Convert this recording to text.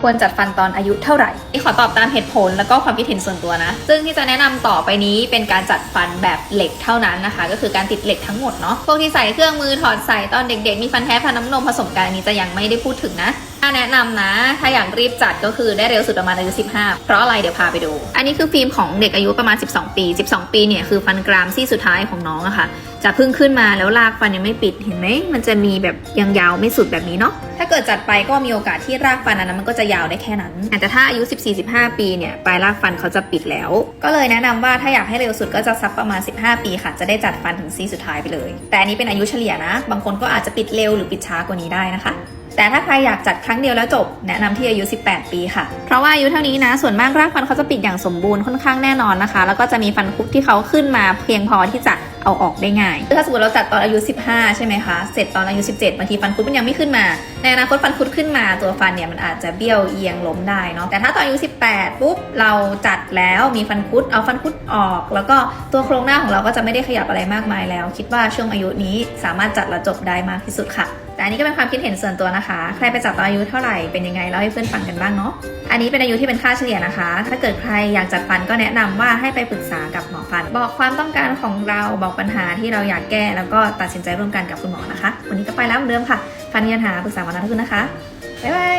ควรจัดฟันตอนอายุเท่าไหร่นี่ขอตอบตามเหตุผลแล้วก็ความคิดเห็นส่วนตัวนะ ซึ่งที่จะแนะนำต่อไปนี้เป็นการจัดฟันแบบเหล็กเท่านั้นนะคะ ก็คือการติดเหล็กทั้งหมดเนาะ พวกที่ใส่เครื่องมือถอดใส่ตอนเด็ก ๆ มีฟันแท้ฟันน้ำนมผสมกันอันนี้จะยังไม่ได้พูดถึงนะถ้าแนะนำนะ ถ้าอยากรีบจัดก็คือได้เร็วสุดประมาณอายุ 15 เพราะอะไรเดี๋ยวพาไปดู อันนี้คือฟิล์มของเด็กอายุประมาณ 12 ปี 12 ปีเนี่ยคือฟันกรามซี่สุดท้ายของน้องอะค่ะ จะพิ่งขึ้นมาแล้วรากฟันยังไม่ปิดเห็นไหม มันจะมีแบบยังยาวไม่สุดแบบนี้เนาะ ถ้าเกิดจัดไปก็มีโอกาสที่รากฟันอันนั้นมันก็จะยาวได้แค่นั้น แต่ถ้าอายุ 14-15 ปีเนี่ยปลายรากฟันเขาจะปิดแล้ว ก็เลยแนะนำว่าถ้าอยากให้เร็วสุดก็จะสักประมาณ 15 ปีค่ะ จะได้จัดฟันถึงซี่สุดท้ายไปเลย แต่อันนี้เป็นอายุเฉลี่ยนะ บางคนก็อาจจะปิดเร็วหรือปิดช้ากว่านี้ได้นะคะ แต่ถ้าใครอยากจัดครั้งเดียวแล้วจบ แนะนำที่อายุ 18 ปีค่ะ เพราะว่าอายุเท่านี้นะ ส่วนมากรากฟันเขาจะปิดอย่างสมบูรณ์ค่อนข้างแน่นอนนะคะ แล้วก็จะมีฟันคุดที่เขาขึ้นมาเพียงพอที่จะเอาออกได้ง่ายถ้าสมมติเราจัดตอนอายุ 15 ใช่ไหมคะ เสร็จตอนอายุ 17บางทีฟันคุดมันยังไม่ขึ้นมา ในอนาคตฟันคุดขึ้นมาตัวฟันเนี่ยมันอาจจะเบี้ยวเอียงล้มได้เนาะ แต่ถ้าตอนอายุ 18 ปุ๊บเราจัดแล้วมีฟันคุดเอาฟันคุดออก แล้วก็ตัวโครงหน้าของเราก็จะไม่ได้ขยับอะไรมากมายแล้ว คิดว่าช่วงอายุนี้สามารถจัดและจบได้มากที่สุดค่ะ แต่อันนี้ก็เป็นความคิดเห็นส่วนตัวนะคะ ใครไปจับตอนอายุเท่าไหร่เป็นยังไงเล่าให้เพื่อนฟังกันบ้างเนาะ อันนี้เป็นอายุที่เป็นค่าเฉลี่ยนะคะ ถ้าเกิดใครอยากจัดฟันก็แนะนำว่าให้ไปปรึกษากับหมอฟัน บอกความต้องการของเราบอกปัญหาที่เราอยากแก้แล้วก็ตัดสินใจร่วมกันกับคุณหมอนะคะ วันนี้ก็ไปแล้วเหมือนเดิมค่ะฟันมีปัญหาปรึกษาหมอนัททุกคนนะคะบ๊ายบาย